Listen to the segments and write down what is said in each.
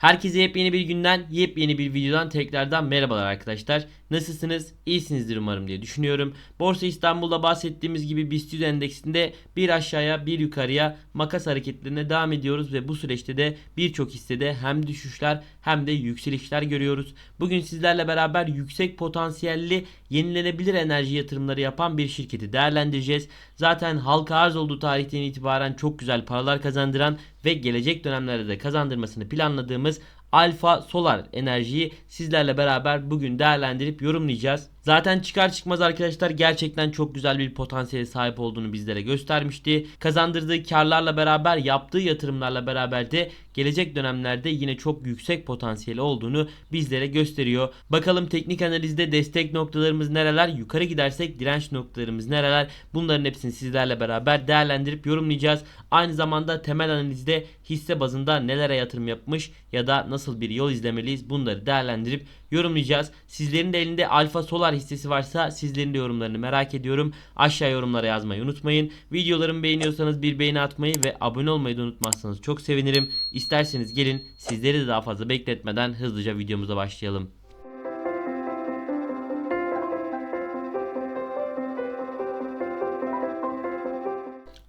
Herkese yepyeni bir günden, yepyeni bir videodan tekrardan merhabalar arkadaşlar. Nasılsınız? İyisinizdir umarım diye düşünüyorum. Borsa İstanbul'da bahsettiğimiz gibi BIST 100 endeksinde bir aşağıya bir yukarıya makas hareketlerine devam ediyoruz ve bu süreçte de birçok hissede hem düşüşler hem de yükselişler görüyoruz. Bugün sizlerle beraber yüksek potansiyelli yenilenebilir enerji yatırımları yapan bir şirketi değerlendireceğiz. Zaten halka arz olduğu tarihten itibaren çok güzel paralar kazandıran ve gelecek dönemlerde de kazandırmasını planladığımız Alfa Solar enerjiyi sizlerle beraber bugün değerlendirip yorumlayacağız. Zaten çıkar çıkmaz arkadaşlar gerçekten çok güzel bir potansiyele sahip olduğunu bizlere göstermişti. Kazandırdığı karlarla beraber yaptığı yatırımlarla beraber de gelecek dönemlerde yine çok yüksek potansiyeli olduğunu bizlere gösteriyor. Bakalım teknik analizde destek noktalarımız nereler, yukarı gidersek direnç noktalarımız nereler bunların hepsini sizlerle beraber değerlendirip yorumlayacağız. Aynı zamanda temel analizde hisse bazında nelere yatırım yapmış ya da nasıl bir yol izlemeliyiz bunları değerlendirip yorumlayacağız. Sizlerin de elinde Alfa Solar hissesi varsa sizlerin de yorumlarını merak ediyorum. Aşağı yorumlara yazmayı unutmayın. Videolarımı beğeniyorsanız bir beğeni atmayı ve abone olmayı da unutmazsanız çok sevinirim. İsterseniz gelin sizleri de daha fazla bekletmeden hızlıca videomuza başlayalım.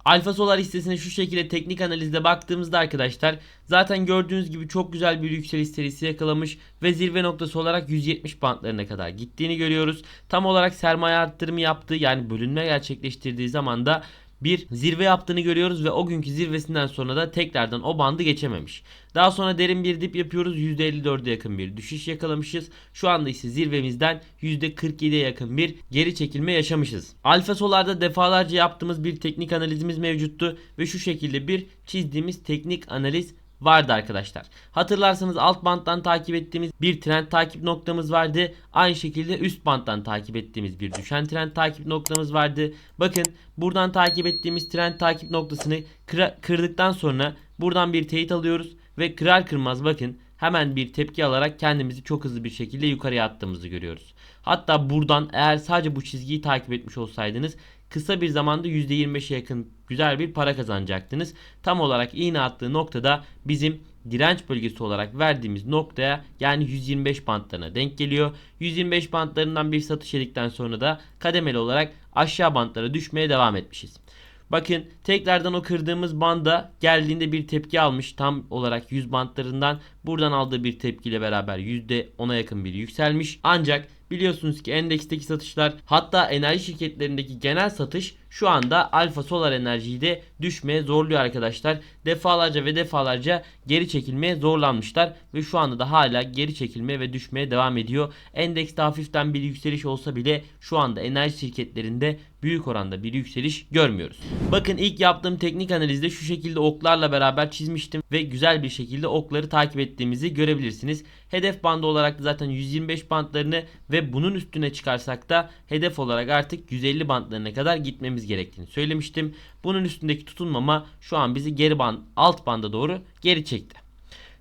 Alfa Solar hissesine şu şekilde teknik analizde baktığımızda arkadaşlar zaten gördüğünüz gibi çok güzel bir yükseliş serisi yakalamış ve zirve noktası olarak 170 bantlarına kadar gittiğini görüyoruz. Tam olarak sermaye arttırımı yaptığı yani bölünme gerçekleştirdiği zaman da bir zirve yaptığını görüyoruz ve o günkü zirvesinden sonra da tekrardan o bandı geçememiş. Daha sonra derin bir dip yapıyoruz. %54'e yakın bir düşüş yakalamışız. Şu anda ise zirvemizden %47'ye yakın bir geri çekilme yaşamışız. Alfa Solar'da defalarca yaptığımız bir teknik analizimiz mevcuttu ve şu şekilde bir çizdiğimiz teknik analiz vardı arkadaşlar. Hatırlarsanız alt banttan takip ettiğimiz bir trend takip noktamız vardı. Aynı şekilde üst banttan takip ettiğimiz bir düşen trend takip noktamız vardı. Bakın buradan takip ettiğimiz trend takip noktasını kırdıktan sonra buradan bir teyit alıyoruz ve kırar kırmaz bakın hemen bir tepki alarak kendimizi çok hızlı bir şekilde yukarıya attığımızı görüyoruz. Hatta buradan eğer sadece bu çizgiyi takip etmiş olsaydınız kısa bir zamanda %25'e yakın güzel bir para kazanacaktınız. Tam olarak iğne attığı noktada bizim direnç bölgesi olarak verdiğimiz noktaya yani 125 bantlarına denk geliyor. 125 bantlarından bir satış yedikten sonra da kademeli olarak aşağı bantlara düşmeye devam etmişiz. Bakın tekrardan o kırdığımız banda geldiğinde bir tepki almış. Tam olarak 100 bantlarından buradan aldığı bir tepkiyle beraber %10'a yakın bir yükselmiş. Ancak biliyorsunuz ki endeksteki satışlar hatta enerji şirketlerindeki genel satış şu anda Alfa Solar Enerji'yi de düşmeye zorluyor arkadaşlar. Defalarca ve defalarca geri çekilmeye zorlanmışlar ve şu anda da hala geri çekilmeye ve düşmeye devam ediyor. Endekste hafiften bir yükseliş olsa bile şu anda enerji şirketlerinde büyük oranda bir yükseliş görmüyoruz. Bakın ilk yaptığım teknik analizde şu şekilde oklarla beraber çizmiştim ve güzel bir şekilde okları takip ettiğimizi görebilirsiniz. Hedef bandı olarak da zaten 125 bantlarını ve bunun üstüne çıkarsak da hedef olarak artık 150 bantlarına kadar gitmemiz gerektiğini söylemiştim. Bunun üstündeki tutunmama şu an bizi geri band, alt banda doğru geri çekti.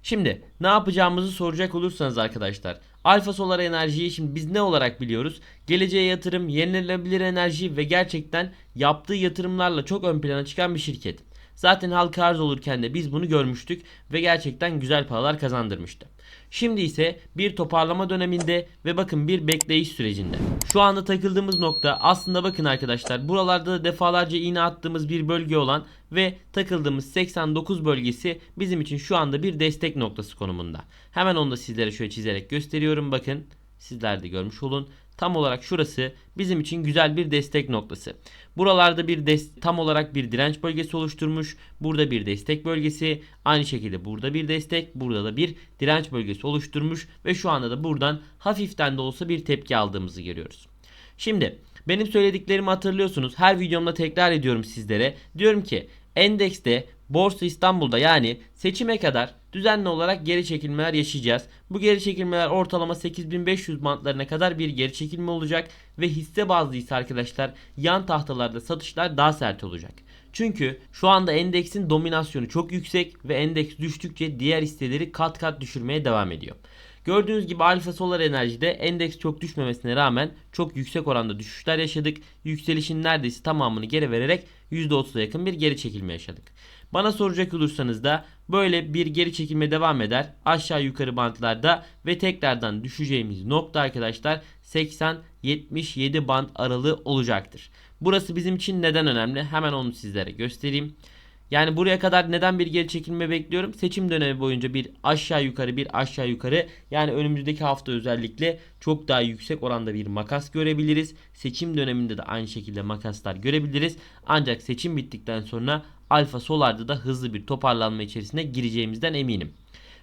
Şimdi ne yapacağımızı soracak olursanız arkadaşlar Alfa Solar Enerjiyi şimdi biz ne olarak biliyoruz? Geleceğe yatırım, yenilenebilir enerji ve gerçekten yaptığı yatırımlarla çok ön plana çıkan bir şirket. Zaten halka arz olurken de biz bunu görmüştük ve gerçekten güzel paralar kazandırmıştı. Şimdi ise bir toparlama döneminde ve bakın bir bekleyiş sürecinde. Şu anda takıldığımız nokta aslında bakın arkadaşlar buralarda da defalarca iğne attığımız bir bölge olan ve takıldığımız 89 bölgesi bizim için şu anda bir destek noktası konumunda. Hemen onu da sizlere şöyle çizerek gösteriyorum bakın. Sizler de görmüş olun. Tam olarak şurası bizim için güzel bir destek noktası. Buralarda bir des tam olarak bir direnç bölgesi oluşturmuş. Burada bir destek bölgesi. Aynı şekilde burada bir destek. Burada da bir direnç bölgesi oluşturmuş. Ve şu anda da buradan hafiften de olsa bir tepki aldığımızı görüyoruz. Şimdi benim söylediklerimi hatırlıyorsunuz. Her videomda tekrar ediyorum sizlere. Diyorum ki endekste Borsa İstanbul'da yani seçime kadar düzenli olarak geri çekilmeler yaşayacağız. Bu geri çekilmeler ortalama 8500 bantlarına kadar bir geri çekilme olacak ve hisse bazlı ise arkadaşlar yan tahtalarda satışlar daha sert olacak. Çünkü şu anda endeksin dominasyonu çok yüksek ve endeks düştükçe diğer hisseleri kat kat düşürmeye devam ediyor. Gördüğünüz gibi Alfa Solar Enerji'de endeks çok düşmemesine rağmen çok yüksek oranda düşüşler yaşadık. Yükselişin neredeyse tamamını geri vererek %30'a yakın bir geri çekilme yaşadık. Bana soracak olursanız da böyle bir geri çekilme devam eder aşağı yukarı bantlarda ve tekrardan düşeceğimiz nokta arkadaşlar 80-77 band aralığı olacaktır. Burası bizim için neden önemli? Hemen onu sizlere göstereyim. Yani buraya kadar neden bir geri çekilme bekliyorum? Seçim dönemi boyunca bir aşağı yukarı bir aşağı yukarı yani önümüzdeki hafta özellikle çok daha yüksek oranda bir makas görebiliriz. Seçim döneminde de aynı şekilde makaslar görebiliriz. Ancak seçim bittikten sonra Alfa Solar'da da hızlı bir toparlanma içerisine gireceğimizden eminim.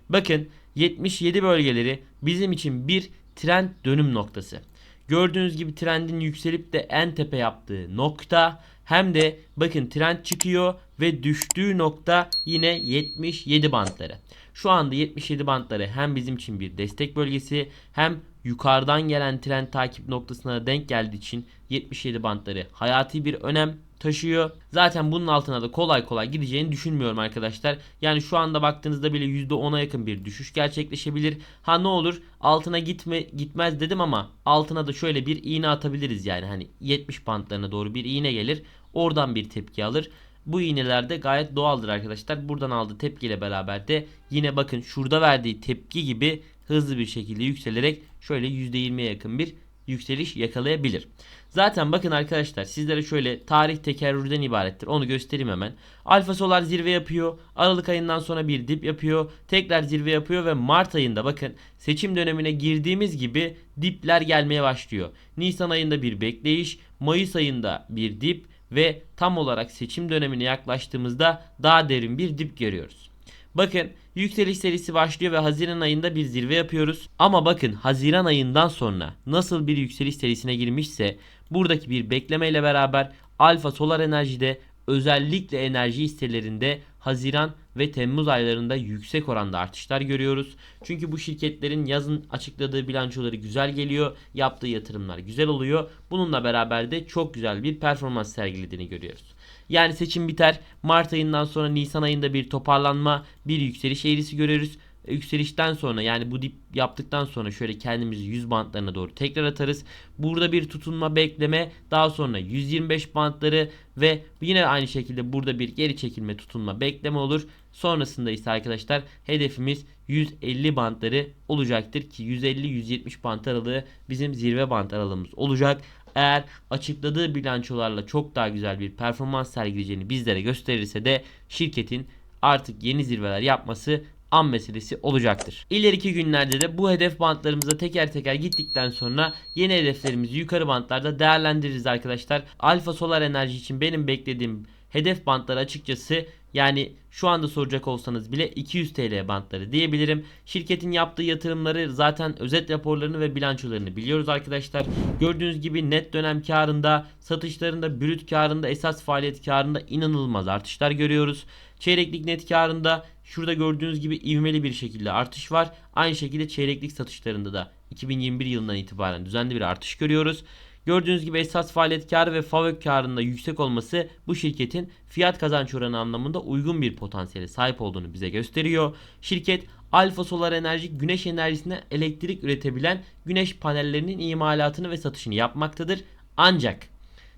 Bakın 77 bölgeleri bizim için bir trend dönüm noktası. Gördüğünüz gibi trendin yükselip de en tepe yaptığı nokta hem de bakın trend çıkıyor ve düştüğü nokta yine 77 bantları. Şu anda 77 bantları hem bizim için bir destek bölgesi hem yukarıdan gelen trend takip noktasına denk geldiği için 77 bantları hayati bir önem taşıyor. Zaten bunun altına da kolay kolay gideceğini düşünmüyorum arkadaşlar. Yani şu anda baktığınızda bile %10'a yakın bir düşüş gerçekleşebilir. Ha ne olur altına gitme gitmez dedim ama altına da şöyle bir iğne atabiliriz yani hani 70 bantlarına doğru bir iğne gelir. Oradan bir tepki alır. Bu iğneler de gayet doğaldır arkadaşlar. Buradan aldığı tepkiyle beraber de yine bakın şurada verdiği tepki gibi hızlı bir şekilde yükselerek şöyle %20'ye yakın bir yükseliş yakalayabilir. Zaten bakın arkadaşlar sizlere şöyle tarih tekerrürden ibarettir. Onu göstereyim hemen. Alfa Solar zirve yapıyor. Aralık ayından sonra bir dip yapıyor. Tekrar zirve yapıyor ve Mart ayında bakın seçim dönemine girdiğimiz gibi dipler gelmeye başlıyor. Nisan ayında bir bekleyiş, Mayıs ayında bir dip ve tam olarak seçim dönemine yaklaştığımızda daha derin bir dip görüyoruz. Bakın yükseliş serisi başlıyor ve Haziran ayında bir zirve yapıyoruz. Ama bakın Haziran ayından sonra nasıl bir yükseliş serisine girmişse buradaki bir beklemeyle beraber Alfa Solar Enerji'de özellikle enerji hisselerinde Haziran ve Temmuz aylarında yüksek oranda artışlar görüyoruz. Çünkü bu şirketlerin yazın açıkladığı bilançoları güzel geliyor. Yaptığı yatırımlar güzel oluyor. Bununla beraber de çok güzel bir performans sergilediğini görüyoruz. Yani seçim biter. Mart ayından sonra Nisan ayında bir toparlanma, bir yükseliş eğrisi görüyoruz. Yükselişten sonra yani bu dip yaptıktan sonra şöyle kendimizi 100 bantlarına doğru tekrar atarız. Burada bir tutunma bekleme daha sonra 125 bantları ve yine aynı şekilde burada bir geri çekilme tutunma bekleme olur. Sonrasında ise arkadaşlar hedefimiz 150 bantları olacaktır ki 150-170 bant aralığı bizim zirve bant aralığımız olacak. Eğer açıkladığı bilançolarla çok daha güzel bir performans sergileyeceğini bizlere gösterirse de şirketin artık yeni zirveler yapması an meselesi olacaktır. İleriki günlerde de bu hedef bantlarımıza teker teker gittikten sonra yeni hedeflerimizi yukarı bantlarda değerlendiririz arkadaşlar. Alfa Solar Enerji için benim beklediğim hedef bantları açıkçası yani şu anda soracak olsanız bile 200 TL bantları diyebilirim. Şirketin yaptığı yatırımları zaten özet raporlarını ve bilançolarını biliyoruz arkadaşlar. Gördüğünüz gibi net dönem karında, satışlarında, brüt karında, esas faaliyet karında inanılmaz artışlar görüyoruz. Çeyreklik net karında şurada gördüğünüz gibi ivmeli bir şekilde artış var. Aynı şekilde çeyreklik satışlarında da 2021 yılından itibaren düzenli bir artış görüyoruz. Gördüğünüz gibi esas faaliyet karı ve FAVÖK karında yüksek olması bu şirketin fiyat kazanç oranı anlamında uygun bir potansiyele sahip olduğunu bize gösteriyor. Şirket Alfa Solar Enerji güneş enerjisine elektrik üretebilen güneş panellerinin imalatını ve satışını yapmaktadır. Ancak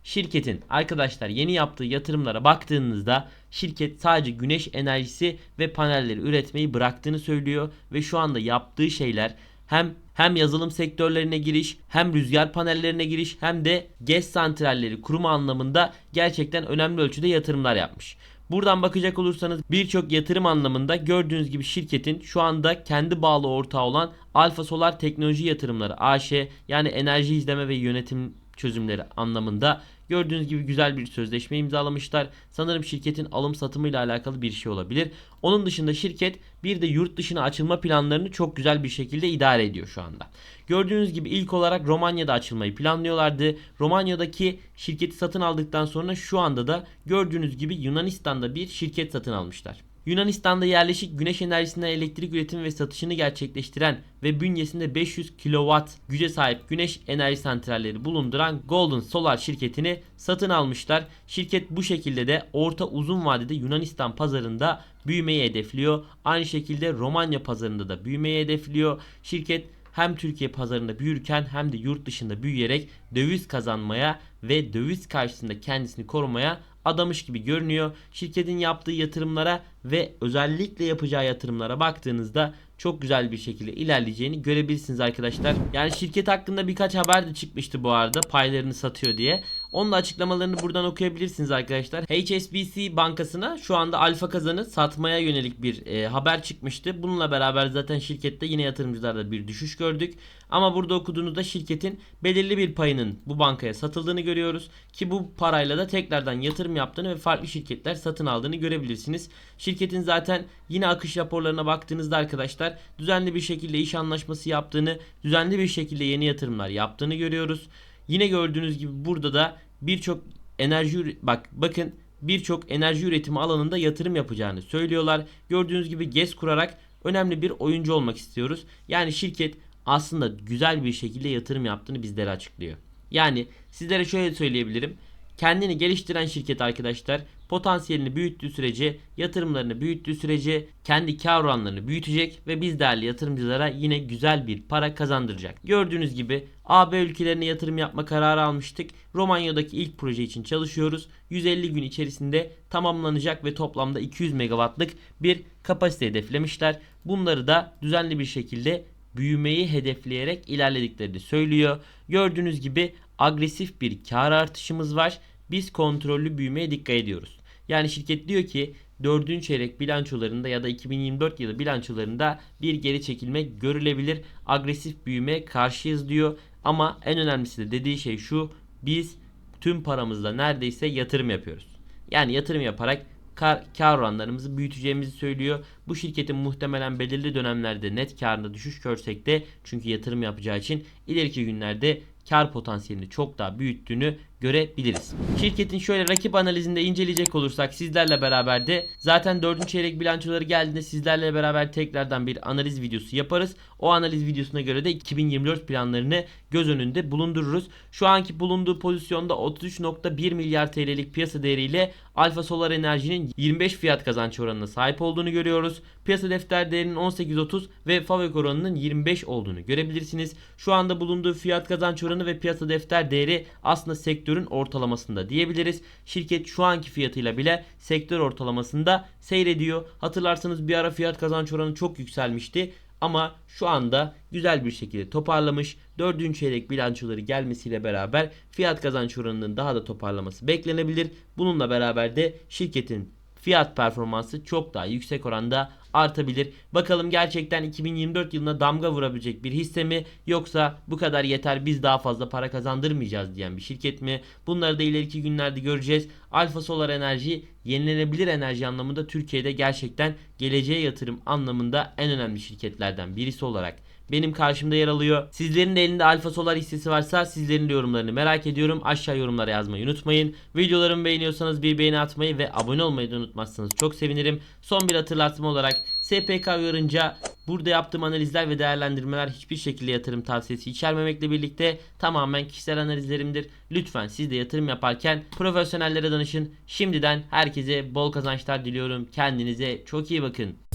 şirketin arkadaşlar yeni yaptığı yatırımlara baktığınızda şirket sadece güneş enerjisi ve panelleri üretmeyi bıraktığını söylüyor ve şu anda yaptığı şeyler hem hem yazılım sektörlerine giriş, hem rüzgar panellerine giriş, hem de GES santralleri kurumu anlamında gerçekten önemli ölçüde yatırımlar yapmış. Buradan bakacak olursanız birçok yatırım anlamında gördüğünüz gibi şirketin şu anda kendi bağlı ortağı olan Alfa Solar Teknoloji Yatırımları AŞ yani enerji izleme ve yönetim çözümleri anlamında gördüğünüz gibi güzel bir sözleşme imzalamışlar. Sanırım şirketin alım satımıyla alakalı bir şey olabilir. Onun dışında şirket bir de yurt dışına açılma planlarını çok güzel bir şekilde idare ediyor şu anda. Gördüğünüz gibi ilk olarak Romanya'da açılmayı planlıyorlardı. Romanya'daki şirketi satın aldıktan sonra şu anda da gördüğünüz gibi Yunanistan'da bir şirket satın almışlar. Yunanistan'da yerleşik güneş enerjisinden elektrik üretimi ve satışını gerçekleştiren ve bünyesinde 500 kW güce sahip güneş enerji santralleri bulunduran Golden Solar şirketini satın almışlar. Şirket bu şekilde de orta uzun vadede Yunanistan pazarında büyümeyi hedefliyor. Aynı şekilde Romanya pazarında da büyümeyi hedefliyor. Şirket hem Türkiye pazarında büyürken hem de yurt dışında büyüyerek döviz kazanmaya ve döviz karşısında kendisini korumaya adamış gibi görünüyor. Şirketin yaptığı yatırımlara ve özellikle yapacağı yatırımlara baktığınızda çok güzel bir şekilde ilerleyeceğini görebilirsiniz arkadaşlar. Yani şirket hakkında birkaç haber de çıkmıştı bu arada paylarını satıyor diye. Onun da açıklamalarını buradan okuyabilirsiniz arkadaşlar. HSBC bankasına şu anda alfa kazanı satmaya yönelik bir e, haber çıkmıştı. Bununla beraber zaten şirkette yine yatırımcılarda bir düşüş gördük. Ama burada okuduğunuzda şirketin belirli bir payının bu bankaya satıldığını görüyoruz. Ki bu parayla da tekrardan yatırım yaptığını ve farklı şirketler satın aldığını görebilirsiniz. Şirketin zaten yine akış raporlarına baktığınızda arkadaşlar düzenli bir şekilde iş anlaşması yaptığını, düzenli bir şekilde yeni yatırımlar yaptığını görüyoruz. Yine gördüğünüz gibi burada da birçok enerji bak bakın birçok enerji üretimi alanında yatırım yapacağını söylüyorlar. Gördüğünüz gibi GES kurarak önemli bir oyuncu olmak istiyoruz. Yani şirket aslında güzel bir şekilde yatırım yaptığını bizlere açıklıyor. Yani sizlere şöyle söyleyebilirim. Kendini geliştiren şirket arkadaşlar potansiyelini büyüttüğü sürece, yatırımlarını büyüttüğü sürece kendi kar oranlarını büyütecek ve biz değerli yatırımcılara yine güzel bir para kazandıracak. Gördüğünüz gibi AB ülkelerine yatırım yapma kararı almıştık. Romanya'daki ilk proje için çalışıyoruz. 150 gün içerisinde tamamlanacak ve toplamda 200 megawattlık bir kapasite hedeflemişler. Bunları da düzenli bir şekilde büyümeyi hedefleyerek ilerlediklerini söylüyor. Gördüğünüz gibi agresif bir kar artışımız var. Biz kontrollü büyümeye dikkat ediyoruz. Yani şirket diyor ki 4. çeyrek bilançolarında ya da 2024 yılı bilançolarında bir geri çekilme görülebilir. Agresif büyümeye karşıyız diyor. Ama en önemlisi de dediği şey şu. Biz tüm paramızla neredeyse yatırım yapıyoruz. Yani yatırım yaparak kar, kar oranlarımızı büyüteceğimizi söylüyor. Bu şirketin muhtemelen belirli dönemlerde net karında düşüş görsek de çünkü yatırım yapacağı için ileriki günlerde kar potansiyelini çok daha büyüttüğünü görebiliriz. Şirketin şöyle rakip analizinde inceleyecek olursak sizlerle beraber de zaten 4. çeyrek bilançoları geldiğinde sizlerle beraber tekrardan bir analiz videosu yaparız. O analiz videosuna göre de 2024 planlarını göz önünde bulundururuz. Şu anki bulunduğu pozisyonda 33.1 milyar TL'lik piyasa değeriyle Alfa Solar Enerji'nin 25 fiyat kazanç oranına sahip olduğunu görüyoruz. Piyasa defter değerinin 18.30 ve FAVÖK oranının 25 olduğunu görebilirsiniz. Şu anda bulunduğu fiyat kazanç oranı ve piyasa defter değeri aslında sektörün ortalamasında diyebiliriz. Şirket şu anki fiyatıyla bile sektör ortalamasında seyrediyor. Hatırlarsanız bir ara fiyat kazanç oranı çok yükselmişti. Ama şu anda güzel bir şekilde toparlamış. Dördüncü çeyrek bilançoları gelmesiyle beraber fiyat kazanç oranının daha da toparlaması beklenebilir. Bununla beraber de şirketin fiyat performansı çok daha yüksek oranda artabilir. Bakalım gerçekten 2024 yılına damga vurabilecek bir hisse mi yoksa bu kadar yeter biz daha fazla para kazandırmayacağız diyen bir şirket mi? Bunları da ileriki günlerde göreceğiz. Alfa Solar Enerji yenilenebilir enerji anlamında Türkiye'de gerçekten geleceğe yatırım anlamında en önemli şirketlerden birisi olarak benim karşımda yer alıyor. Sizlerin de elinde Alfa Solar hissesi varsa sizlerin de yorumlarını merak ediyorum. Aşağı yorumlara yazmayı unutmayın. Videolarımı beğeniyorsanız bir beğeni atmayı ve abone olmayı da unutmazsanız çok sevinirim. Son bir hatırlatma olarak SPK uyarınca burada yaptığım analizler ve değerlendirmeler hiçbir şekilde yatırım tavsiyesi içermemekle birlikte tamamen kişisel analizlerimdir. Lütfen siz de yatırım yaparken profesyonellere danışın. Şimdiden herkese bol kazançlar diliyorum. Kendinize çok iyi bakın.